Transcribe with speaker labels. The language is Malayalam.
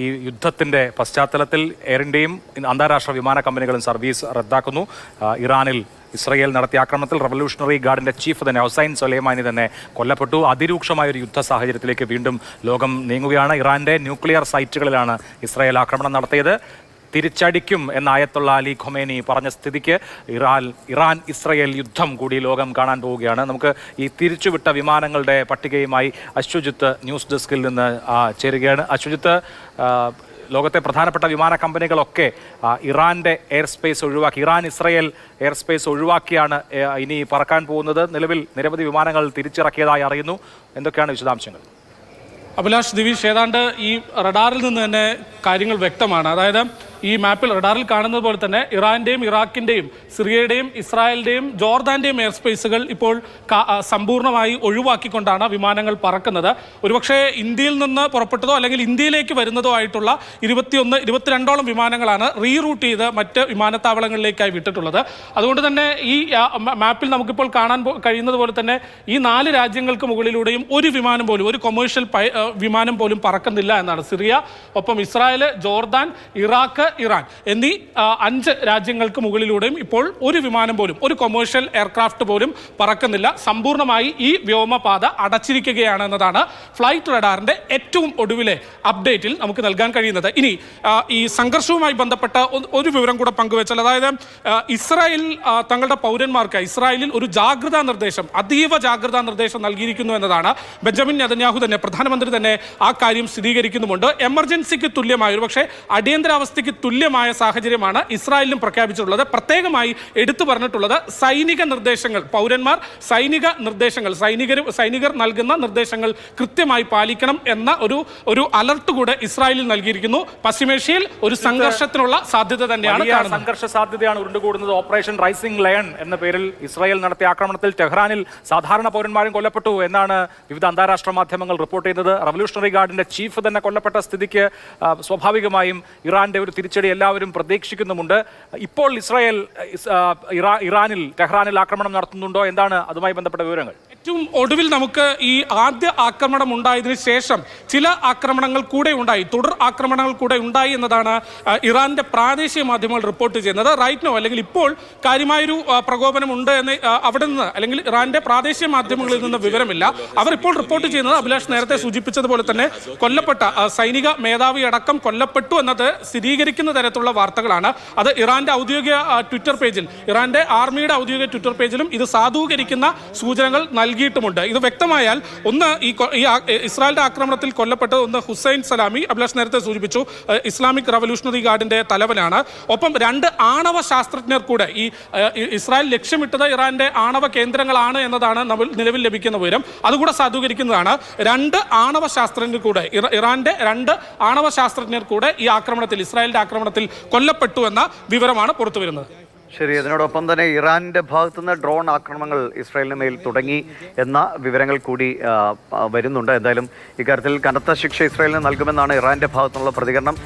Speaker 1: ഈ യുദ്ധത്തിന്റെ പശ്ചാത്തലത്തിൽ എയർ ഇന്ത്യയും അന്താരാഷ്ട്ര വിമാന കമ്പനികളും സർവീസ് റദ്ദാക്കുന്നു. ഇറാനിൽ ഇസ്രയേൽ നടത്തിയ ആക്രമണത്തിൽ റവല്യൂഷണറി ഗാർഡിന്റെ ചീഫ് തന്നെ ഹുസൈൻ സൊലൈമാനി തന്നെ കൊല്ലപ്പെട്ടു. അതിരൂക്ഷമായ ഒരു യുദ്ധ സാഹചര്യത്തിലേക്ക് വീണ്ടും ലോകം നീങ്ങുകയാണ്. ഇറാന്റെ ന്യൂക്ലിയർ സൈറ്റുകളിലാണ് ഇസ്രയേൽ ആക്രമണം നടത്തിയത്. തിരിച്ചടിക്കും എന്ന ആയത്തുള്ള അലി ഖൊമേനി പറഞ്ഞ സ്ഥിതിക്ക് ഇറാൻ ഇറാൻ ഇസ്രയേൽ യുദ്ധം കൂടി ലോകം കാണാൻ പോവുകയാണ്. നമുക്ക് ഈ തിരിച്ചുവിട്ട വിമാനങ്ങളുടെ പട്ടികയുമായി അശ്വജിത്ത് ന്യൂസ് ഡെസ്കിൽ നിന്ന് ചേരുകയാണ്. അശ്വജിത്ത് ലോകത്തെ പ്രധാനപ്പെട്ട വിമാന കമ്പനികളൊക്കെ ഇറാന്റെ എയർ സ്പേസ് ഒഴിവാക്കി ഇറാൻ ഇസ്രയേൽ എയർ സ്പേസ് ഒഴിവാക്കിയാണ് ഇനി പറക്കാൻ പോകുന്നത്. നിലവിൽ നിരവധി വിമാനങ്ങൾ തിരിച്ചിറക്കിയതായി അറിയുന്നു. എന്തൊക്കെയാണ് വിശദാംശങ്ങൾ?
Speaker 2: അഭിലാഷ് ദിവിഷ് ഏതാണ്ട് ഈ റഡാറിൽ നിന്ന് തന്നെ കാര്യങ്ങൾ വ്യക്തമാണ്. അതായത് ഈ മാപ്പിൽ റഡാറിൽ കാണുന്നത് പോലെ തന്നെ ഇറാന്റെയും ഇറാഖിന്റെയും സിറിയയുടെയും ഇസ്രായേലിന്റെയും ജോർദാന്റെയും എയർ സ്പേസുകൾ ഇപ്പോൾ സമ്പൂർണമായി ഒഴിവാക്കിക്കൊണ്ടാണ് വിമാനങ്ങൾ പറക്കുന്നത്. ഒരുപക്ഷെ ഇന്ത്യയിൽ നിന്ന് പുറപ്പെട്ടതോ അല്ലെങ്കിൽ ഇന്ത്യയിലേക്ക് വരുന്നതോ ആയിട്ടുള്ള ഇരുപത്തിയൊന്ന് ഇരുപത്തിരണ്ടോളം വിമാനങ്ങളാണ് റീറൂട്ട് ചെയ്ത് മറ്റ് വിമാനത്താവളങ്ങളിലേക്കായി വിട്ടിട്ടുള്ളത്. അതുകൊണ്ട് തന്നെ ഈ മാപ്പിൽ നമുക്കിപ്പോൾ കാണാൻ കഴിയുന്നത് പോലെ തന്നെ ഈ നാല് രാജ്യങ്ങൾക്ക് മുകളിലൂടെയും ഒരു വിമാനം പോലും ഒരു കൊമേഴ്ഷ്യൽ വിമാനം പോലും പറക്കുന്നില്ല എന്നാണ് സിറിയ. ഒപ്പം ഇസ്രായേൽ ജോർദാൻ ഇറാഖ് ഇറാൻ എന്നീ അഞ്ച് രാജ്യങ്ങൾക്ക് മുകളിലൂടെയും ഇപ്പോൾ ഒരു വിമാനം പോലും ഒരു കൊമേഴ്ഷ്യൽ എയർക്രാഫ്റ്റ് പോലും പറക്കുന്നില്ല. സമ്പൂർണമായി ഈ വ്യോമപാത അടച്ചിരിക്കുകയാണ് എന്നതാണ് ഫ്ലൈറ്റ് റഡാറിന്റെ ഏറ്റവും ഒടുവിലെ അപ്ഡേറ്റിൽ നമുക്ക് നൽകാൻ കഴിയുന്നത്. ഇനി ഈ സംഘർഷവുമായി ബന്ധപ്പെട്ട ഒരു വിവരം കൂടെ പങ്കുവച്ചാൽ അതായത് ഇസ്രായേൽ തങ്ങളുടെ പൗരന്മാർക്ക് ഇസ്രായേലിൽ ഒരു ജാഗ്രതാ നിർദ്ദേശം അതീവ ജാഗ്രതാ നിർദ്ദേശം നൽകിയിരിക്കുന്നു എന്നതാണ്. ബെഞ്ചമിൻ നെതന്യാഹു തന്നെ പ്രധാനമന്ത്രി തന്നെ ആ കാര്യം സ്ഥിരീകരിക്കുന്നുമുണ്ട്. എമർജൻസിക്ക് തുല്യമായ ഒരു പക്ഷേ അടിയന്തരാവസ്ഥയ്ക്ക് തുല്യമായ സാഹചര്യമാണ് ഇസ്രായേലിലും പ്രഖ്യാപിച്ചിട്ടുള്ളത്. പ്രത്യേകമായി എടുത്തു പറഞ്ഞിട്ടുള്ളത് സൈനിക നിർദ്ദേശങ്ങൾ പൗരന്മാർ സൈനിക നിർദ്ദേശങ്ങൾ സൈനികർ സൈനികർ നൽകുന്ന നിർദ്ദേശങ്ങൾ കൃത്യമായി പാലിക്കണം എന്ന ഒരു ഒരു അലർട്ട് കൂടെ ഇസ്രായേലിൽ നൽകിയിരിക്കുന്നു. പശ്ചിമേഷ്യയിൽ ഒരു സംഘർഷത്തിനുള്ള സാധ്യത തന്നെയാണ്
Speaker 1: സംഘർഷ സാധ്യതയാണ് ഉരുണ്ടുകൂടുന്നത്. ഓപ്പറേഷൻ റൈസിംഗ് ലയൺ എന്ന പേരിൽ ഇസ്രായേൽ നടത്തിയ ആക്രമണത്തിൽ ടെഹ്റാനിൽ സാധാരണ പൗരന്മാരും കൊല്ലപ്പെട്ടു എന്നാണ് വിവിധ അന്താരാഷ്ട്ര മാധ്യമങ്ങൾ റിപ്പോർട്ട് ചെയ്യുന്നത്. റവല്യൂഷണറി ഗാർഡിന്റെ ചീഫ് തന്നെ കൊല്ലപ്പെട്ട സ്ഥിതിക്ക് സ്വാഭാവികമായും ഇറാന്റെ ഒരു തിരിച്ചടി എല്ലാവരും പ്രതീക്ഷിക്കുന്നുമുണ്ട്. ഇപ്പോൾ ഇസ്രായേൽ ഇറാ- ഇറാനിൽ ടെഹ്റാനിൽ ആക്രമണം നടത്തുന്നുണ്ടോ? എന്താണ് അതുമായി ബന്ധപ്പെട്ട വിവരങ്ങൾ?
Speaker 2: ഏറ്റവും ഒടുവിൽ നമുക്ക് ഈ ആദ്യ ആക്രമണം ഉണ്ടായതിനു ശേഷം ചില ആക്രമണങ്ങൾ കൂടെ ഉണ്ടായി. തുടർ ആക്രമണങ്ങൾ കൂടെ ഉണ്ടായി എന്നതാണ് ഇറാന്റെ പ്രാദേശിക മാധ്യമങ്ങൾ റിപ്പോർട്ട് ചെയ്യുന്നത്. റൈറ്റ് നോ അല്ലെങ്കിൽ ഇപ്പോൾ കാര്യമായൊരു ആ, പ്രകോപനം ഉണ്ട് എന്ന് അവിടെ നിന്ന് അല്ലെങ്കിൽ ഇറാന്റെ പ്രാദേശിക മാധ്യമങ്ങളിൽ നിന്ന് വിവരമില്ല. അവർ ഇപ്പോൾ റിപ്പോർട്ട് ചെയ്യുന്നത് അഭിലാഷ് നേരത്തെ സൂചിപ്പിച്ചതുപോലെ തന്നെ കൊല്ലപ്പെട്ട സൈനിക മേധാവി അടക്കം കൊല്ലപ്പെട്ടു എന്നത് സ്ഥിരീകരിക്കുന്ന തരത്തിലുള്ള വാർത്തകളാണ്. അത് ഇറാന്റെ ഔദ്യോഗിക ട്വിറ്റർ പേജിൽ ഇറാന്റെ ആർമിയുടെ ഔദ്യോഗിക ട്വിറ്റർ പേജിലും ഇത് സാധൂകരിക്കുന്ന സൂചനകൾ നൽകിയിട്ടുമുണ്ട്. ഇത് വ്യക്തമായാൽ ഒന്ന് ഈ ഇസ്രായേലിന്റെ ആക്രമണത്തിൽ കൊല്ലപ്പെട്ടത് ഒന്ന് ഹുസൈൻ സലാമി അഭിലാഷ് നേരത്തെ സൂചിപ്പിച്ചു ഇസ്ലാമിക് റവല്യൂഷണറി ഗാർഡിന്റെ തലവനാണ്. ഒപ്പം രണ്ട് ആണവ ശാസ്ത്രജ്ഞർ കൂടെ ഈ ഇസ്രായേൽ ലക്ഷ്യമിട്ടത് ഇറാന്റെ ആണവ കേന്ദ്രങ്ങളാണ് എന്നതാണ് നമ്മൾ നിലവിൽ ലഭിക്കുന്ന വിവരം. അതുകൂടെ സാധൂകരിക്കുന്നതാണ് രണ്ട് ആണവ ശാസ്ത്രജ്ഞർ കൂടെ ഇറ- ഇറാന്റെ രണ്ട് ആണവ ശാസ്ത്രജ്ഞർ കൂടെ ഈ ആക്രമണത്തിൽ ഇസ്രായേലിന്റെ ആക്രമണത്തിൽ കൊല്ലപ്പെട്ടു എന്ന വിവരമാണ് പുറത്തുവരുന്നത്.
Speaker 3: ശരി അതിനോടൊപ്പം തന്നെ ഇറാന്റെ ഭാഗത്തുനിന്ന് ഡ്രോൺ ആക്രമണങ്ങൾ ഇസ്രായേലിന് മേൽ തുടങ്ങി എന്ന വിവരങ്ങൾ കൂടി വരുന്നുണ്ട്. എന്തായാലും ഇക്കാര്യത്തിൽ കനത്ത ശിക്ഷ ഇസ്രായേലിന് നൽകുമെന്നാണ് ഇറാന്റെ ഭാഗത്തുനിന്നുള്ള പ്രതികരണം.